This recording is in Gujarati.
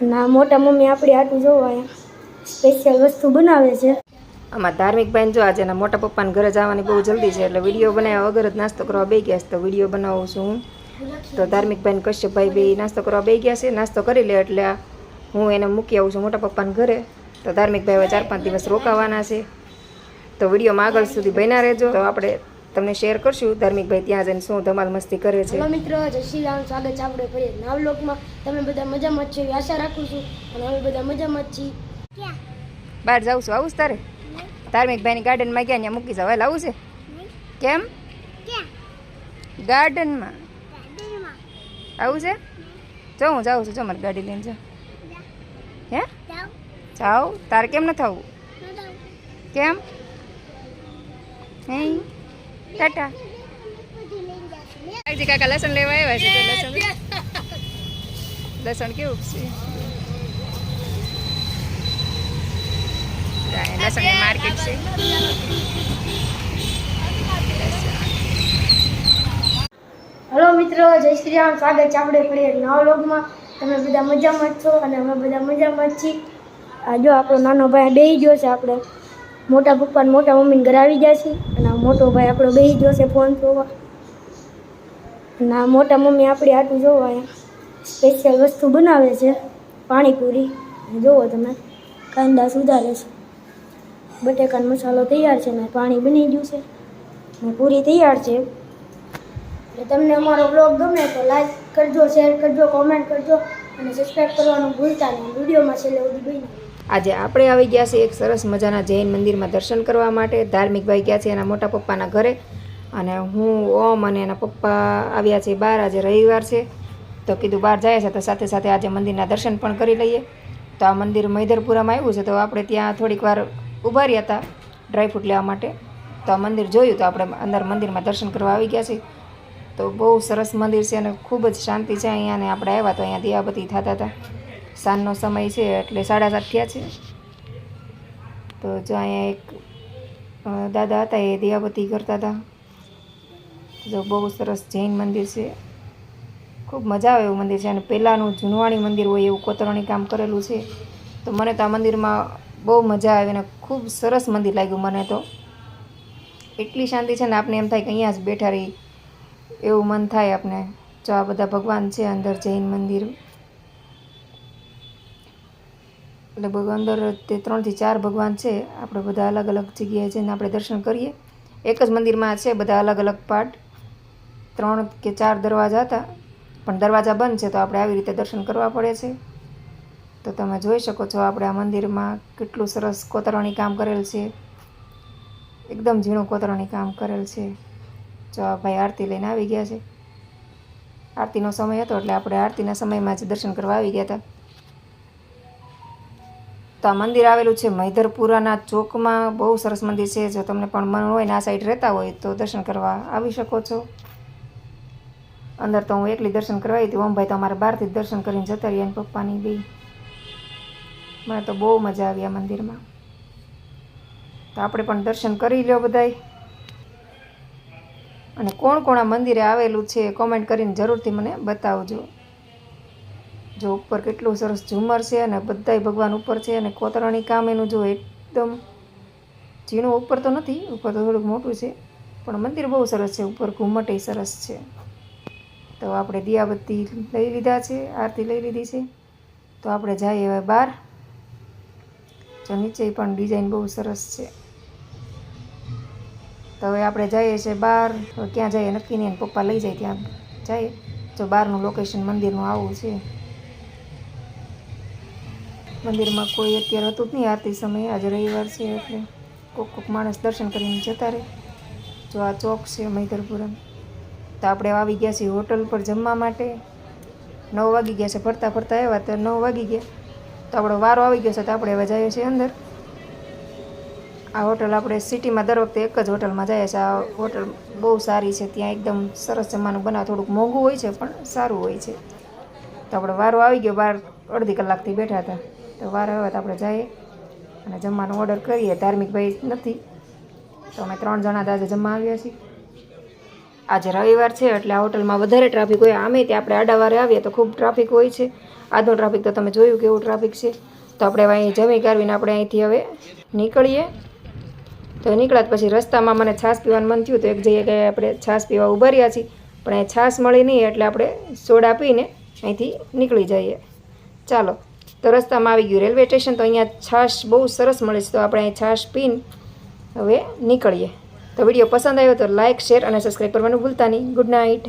ના, મોટા મમ્મી આપણી આટલું જોવાય સ્પેશિયલ વસ્તુ બનાવે છે. આમાં ધાર્મિક ભાઈને જો આજે મોટા પપ્પાને ઘરે જવાની બહુ જલ્દી છે, એટલે વીડિયો બનાવ્યા. વગર જ નાસ્તો કરવા બે ગયા છે, તો વીડિયો બનાવું છું તો ધાર્મિક ભાઈને કશ્યપભાઈ બે નાસ્તો કરવા બે ગયા છે, નાસ્તો કરી લે, એટલે હું એને મૂકી આવું છું મોટા પપ્પાને ઘરે. તો ધાર્મિક ભાઈ હવે ચાર પાંચ દિવસ રોકાવાના છે. તો વિડીયોમાં આગળ સુધી બન્યા રહેજો. તો આપણે તમને શેર કરશું. ધાર્મિકભાઈ ત્યાં જઈને શું ધમાલ મસ્તી કરે છે. મારા મિત્રો જય શ્રી રામ. સ્વાગત છે આપણે ફરી નવ લોકમાં તમે બધા મજામાં છો આશા રાખું છું. અને અમે બધા મજામાં જ છીએ. બહાર જાઉં છું. આવું તારે? ધાર્મિકભાઈની ગાર્ડનમાં ગયા ત્યાં મૂકી જાવ હાલ આવું છે કેમ? ગાર્ડનમાં આવું છે? જો હું જાઉં છું. જો મારી ગાડી લઈને જાઉં હે? જાઓ તારે કેમ ન થવું? કેમ? હે? ટાટા. આજે કાકા લસણ લેવા આવ્યા છે લસણ. લસણ કેવું છે? માર્કેટ છે. હેલો મિત્રો જય શ્રી રામ. સ્વાગત છે આપણે ફરી એક નવા લોકમાં તમે બધા મજામાં જ છો અને અમે બધા મજામાં જ છીએ. આ જો આપણો નાનો ભાઈ બેહી ગયો છે આપણે. મોટા પપ્પા ને મોટા મમ્મીને ઘરે આવી છે. અને આ મોટો ભાઈ આપણો બેહી ગયો છે ફોન જોવા. અને મોટા મમ્મી આપણી આટું જોવા સ્પેશિયલ વસ્તુ બનાવે છે, પાણીપુરી. જોવો તમે, કાંદા સુધારે છે. બટેકાનો મસાલો તૈયાર છે ને પાણી બની ગયું છે. ને પૂરી તૈયાર છે. એટલે તમને અમારો બ્લોગ ગમે તો લાઈક કરજો શેર કરજો કોમેન્ટ કરજો. અને સબસ્ક્રાઈબ કરવાનું ભૂલતા નહીં. વિડીયોમાં છેલ્લે સુધી બની આજે આપણે આવી ગયા છીએ એક સરસ મજાના જૈન મંદિરમાં દર્શન કરવા માટે. ધાર્મિક ભાઈ ગયા છે એના મોટા પપ્પાના ઘરે. અને હું, ઓમ અને એના પપ્પા આવ્યા છે બહાર. આજે રવિવાર છે. તો કીધું બહાર જાય છે તો સાથે સાથે આજે મંદિરના દર્શન પણ કરી લઈએ. તો આ મંદિર મૈદરપુરામાં આવ્યું છે તો આપણે ત્યાં થોડીક વાર ઊભા રહ્યા હતા ડ્રાયફ્રૂટ લેવા માટે. તો આ મંદિર જોયું તો આપણે અંદર મંદિરમાં દર્શન કરવા આવી ગયા છીએ. તો બહુ સરસ મંદિર છે અને ખૂબ જ શાંતિ છે. અહીંયા અને આપણે આવ્યા તો અહીંયા દિયાબતી થતા હતા. સાંજનો સમય છે એટલે સાડા સાત થયા છે. તો જો અહીંયા એક દાદા હતા એ દિયાબતી કરતા હતા. જો બહુ સરસ જૈન મંદિર છે. ખૂબ મજા આવે એવું મંદિર છે અને પહેલાંનું જૂનવાણી મંદિર હોય એવું કોતરણી કામ કરેલું છે. તો મને તો આ મંદિરમાં બહુ મજા આવી અને ખૂબ સરસ મંદિર લાગ્યું મને તો. એટલી શાંતિ છે ને આપને એમ થાય કે અહીંયા જ બેઠા રહી એવું મન થાય આપને. જો આ બધા ભગવાન છે અંદર જૈન મંદિર. લગભગ અંદર તે ત્રણથી ચાર ભગવાન છે. આપણે બધા અલગ અલગ જગ્યાએ જઈને આપણે દર્શન કરીએ. એક જ મંદિરમાં છે બધા અલગ અલગ પાર્ટ ત્રણ કે ચાર દરવાજા હતા. પણ દરવાજા બંધ છે તો આપણે આવી રીતે દર્શન કરવા પડે છે. તો તમે જોઈ શકો છો આપણે આ મંદિરમાં કેટલું સરસ કોતરણી કામ કરેલ છે. એકદમ ઝીણું કોતરણી કામ કરેલ છે. જો આ ભાઈ આરતી લઈને આવી ગયા છે. આરતીનો સમય હતો એટલે આપણે આરતીના સમયમાં જ દર્શન કરવા આવી ગયા હતા. આ મંદિર આવેલું છે મૈધરપુરાના ચોકમાં. બહુ સરસ મંદિર છે. જો તમને પણ મન હોય ને આ સાઈડ રહેતા હોય તો દર્શન કરવા આવી શકો છો. અંદર તો હું એકલી દર્શન કરવા આવી હતી. ઓમભાઈ તો અમારે બહારથી દર્શન કરીને જતા રહ્યા પપ્પાની બી. મને તો બહુ મજા આવી આ મંદિરમાં. તો આપણે પણ દર્શન કરી લ્યો બધાય. અને કોણ કોણ આ મંદિરે આવેલું છે કોમેન્ટ કરીને જરૂરથી મને બતાવજો. જો ઉપર કેટલું સરસ ઝુમર છે અને બધાય ભગવાન ઉપર છે અને કોતરણી કામ એનું જો એકદમ ઝીણું ઉપર તો નથી, ઉપર તો થોડુંક મોટું છે, પણ મંદિર બહુ સરસ છે, ઉપર ઘુમટ એ સરસ છે. તો આપણે દિયાબત્તી લઈ લીધા છે, આરતી લઈ લીધી છે. તો આપણે જઈએ હવે બહાર. જો નીચે પણ ડિઝાઇન બહુ સરસ છે. તો હવે આપણે જઈએ છીએ બહાર. ક્યાં જઈએ? નક્કી નહીં પપ્પા લઈ જાય ત્યાં. જઈએ. જો બહારનું લોકેશન મંદિરનું આવું છે. મંદિરમાં કોઈ અત્યારે હતું જ નહીં. આરતી સમયે આજે રવિવાર છે એટલે કોક કોક માણસ દર્શન કરીને જતા રહે. જો આ ચોક છે મૈધરપુરમ તો આપણે આવી ગયા છીએ હોટલ પર જમવા માટે. નવ વાગી ગયા છે. ફરતા ફરતા આવ્યા તો નવ વાગી ગયા. તો આપણો વારો આવી ગયો છે તો આપણે હવે જઈએ છીએ અંદર. આ હોટલ આપણે સિટીમાં દર વખતે એક જ હોટલમાં જઈએ છીએ આ હોટલ બહુ સારી છે. ત્યાં એકદમ સરસ જમવાનું બનાવે. થોડુંક મોંઘું હોય છે, પણ સારું હોય છે. તો આપણે વારો આવી ગયો. બાર અડધી કલાકથી બેઠા હતા. તો વાર આવ્યો તો આપણે જઈએ અને જમવાનો ઓર્ડર કરીએ. ધાર્મિક ભાઈ નથી. તો અમે ત્રણ જણા આજે જમવા આવ્યા છીએ. આજે રવિવાર છે એટલે આ હોટલમાં વધારે ટ્રાફિક હોય. આમે ત્યાં આપણે આડાવારે આવીએ તો ખૂબ ટ્રાફિક હોય છે. આજનો ટ્રાફિક તો તમે જોયું કેવું ટ્રાફિક છે. તો આપણે અહીં જમી કાઢવીને આપણે અહીંથી હવે નીકળીએ. તો નીકળ્યા પછી રસ્તામાં મને છાશ પીવાનું મન થયું તો એક જગ્યાએ આપણે છાશ પીવા ઊભા રહ્યા છીએ. પણ અહીં છાશ મળી નહીં એટલે આપણે સોડા પીને અહીંથી નીકળી જઈએ. ચાલો, તો રસ્તામાં આવી ગયું રેલવે સ્ટેશન, તો અહીંયા છાશ બહુ સરસ મળે છે. તો આપણે અહીં છાશ પીન હવે નીકળીએ. તો વીડિયો પસંદ આવ્યો તો લાઇક શેર અને સબસ્ક્રાઈબ કરવાનું ભૂલતા નહીં. Good night.